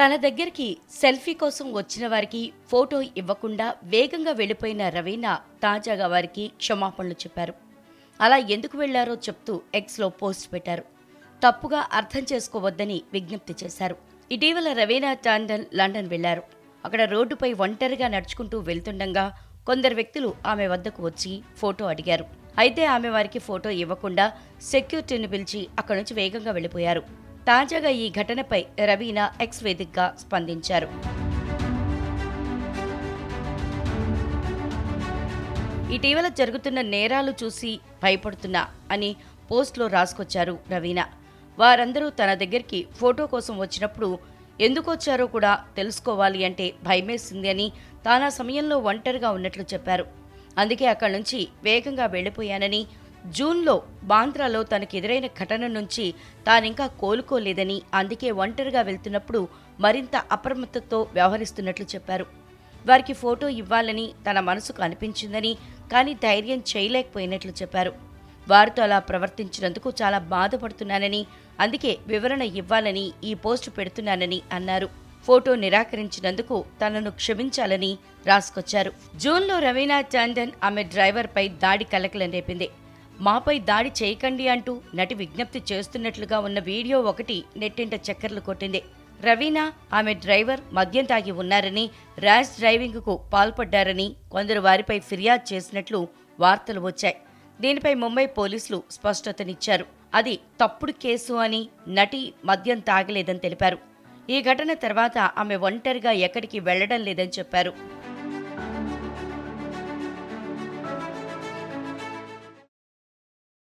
తన దగ్గరికి సెల్ఫీ కోసం వచ్చిన వారికి ఫోటో ఇవ్వకుండా వేగంగా వెళ్ళిపోయిన రవీనా తాజాగా వారికి క్షమాపణలు చెప్పారు. అలా ఎందుకు వెళ్ళారో చెప్తూ ఎక్స్లో పోస్ట్ పెట్టారు. తప్పుగా అర్థం చేసుకోవద్దని విజ్ఞప్తి చేశారు. ఇటీవల రవీనా టాండన్ లండన్ వెళ్ళారు అక్కడ రోడ్డుపై ఒంటరిగా నడుచుకుంటూ వెళ్తుండగా కొందరు వ్యక్తులు ఆమె వద్దకు వచ్చి ఫోటో అడిగారు. అయితే ఆమె వారికి ఫోటో ఇవ్వకుండా సెక్యూరిటీని పిలిచి అక్కడి నుంచి వేగంగా వెళ్ళిపోయారు. తాజాగా ఈ ఘటనపై రవీనా ఎక్స్ వేదికగా స్పందించారు. ఇటీవల జరుగుతున్న నేరాలు చూసి భయపడుతున్నా అని పోస్ట్లో రాసుకొచ్చారు రవీనా. వారందరూ తన దగ్గరికి ఫోటో కోసం వచ్చినప్పుడు ఎందుకు వచ్చారో కూడా తెలుసుకోవాలి అంటే భయమేసింది అని తానా సమయంలో ఒంటరిగా ఉన్నట్లు చెప్పారు. అందుకే అక్కడి నుంచి వేగంగా వెళ్ళిపోయానని జూన్లో బాంద్రాలో తనకు ఎదురైన ఘటన నుంచి తానింకా కోలుకోలేదని అందుకే ఒంటరిగా వెళ్తున్నప్పుడు మరింత అప్రమత్తతో వ్యవహరిస్తున్నట్లు చెప్పారు. వారికి ఫోటో ఇవ్వాలని తన మనసుకు అనిపించిందని కానీ ధైర్యం చేయలేకపోయినట్లు చెప్పారు. వారితో అలా ప్రవర్తించినందుకు చాలా బాధపడుతున్నానని అందుకే వివరణ ఇవ్వాలని ఈ పోస్టు పెడుతున్నానని అన్నారు. ఫోటో నిరాకరించినందుకు తనను క్షమించాలని రాసుకొచ్చారు. జూన్లో రవీనా టాండన్ ఆమె డ్రైవర్పై దాడి కలకలం రేపింది. మాపై దాడి చేయకండి అంటూ నటి విజ్ఞప్తి చేస్తున్నట్లుగా ఉన్న వీడియో ఒకటి నెట్టింట చక్కర్లు కొట్టింది. రవీనా ఆమె డ్రైవర్ మద్యం తాగి ఉన్నారని ర్యాష్ డ్రైవింగ్కు పాల్పడ్డారని కొందరు వారిపై ఫిర్యాదు చేసినట్లు వార్తలు వచ్చాయి. దీనిపై ముంబై పోలీసులు స్పష్టతనిచ్చారు. అది తప్పుడు కేసు అని నటి మద్యం తాగలేదని తెలిపారు. ఈ ఘటన తర్వాత ఆమె ఒంటరిగా ఎక్కడికి వెళ్ళడం లేదని చెప్పారు.